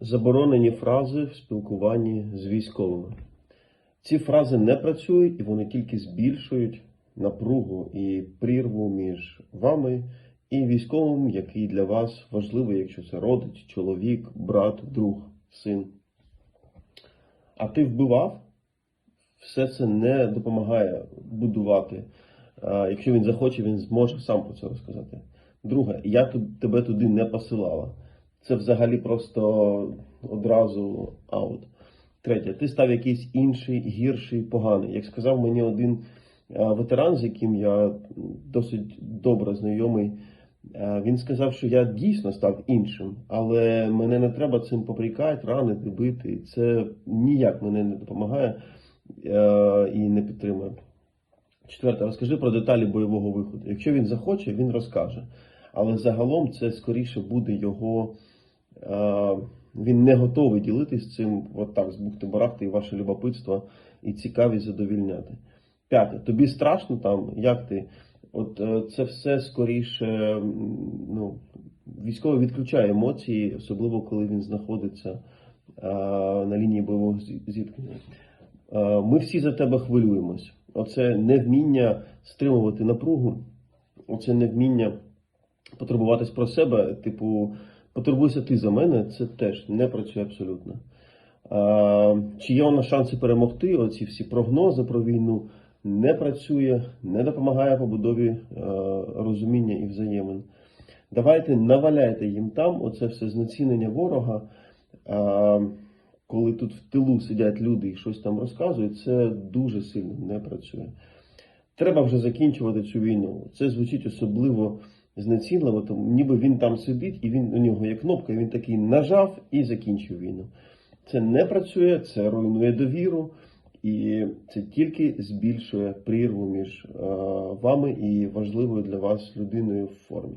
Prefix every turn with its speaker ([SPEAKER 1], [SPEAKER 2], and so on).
[SPEAKER 1] Заборонені фрази в спілкуванні з військовими. Ці фрази не працюють і вони тільки збільшують напругу і прірву між вами і військовим, який для вас важливий, якщо це родич, чоловік, брат, друг, син. А ти вбивав? Все це не допомагає будувати. Якщо він захоче, він зможе сам про це розказати. Друге, я тебе туди не посилала. Це взагалі просто одразу аут. Третє, ти став якийсь інший, гірший, поганий. Як сказав мені один е, ветеран, з яким я досить добре знайомий, е, він сказав, що я дійсно став іншим, але мене не треба цим попрікати, ранити, бити. Це ніяк мене не допомагає е, і не підтримує. Четверте, розкажи про деталі бойового виходу. Якщо він захоче, він розкаже. Але загалом це скоріше буде його. Е, він не готовий ділитись цим, от так, з бухти барахти і ваше любопитство і цікавість задовільняти. П'яте, тобі страшно там, як ти? От е, це все скоріше, ну, військовий відключає емоції, особливо коли він знаходиться е, на лінії бойового зіткнення. Е, Ми всі за тебе хвилюємось. Оце невміння стримувати напругу, оце невміння потурбуватись про себе, типу, потурбуйся ти за мене, це теж не працює абсолютно. А, чи є у нас шанси перемогти? Оці всі прогнози про війну не працює, не допомагає побудові е, розуміння і взаємин. Давайте наваляйте їм там, оце все знецінення ворога. А, коли тут в тилу сидять люди і щось там розказують, це дуже сильно не працює. Треба вже закінчувати цю війну. Це звучить особливо знецінливо, тому ніби він там сидить, і він у нього є кнопка, і він такий нажав і закінчив війну. Це не працює, це руйнує довіру, і це тільки збільшує прірву між е, вами і важливою для вас людиною в формі.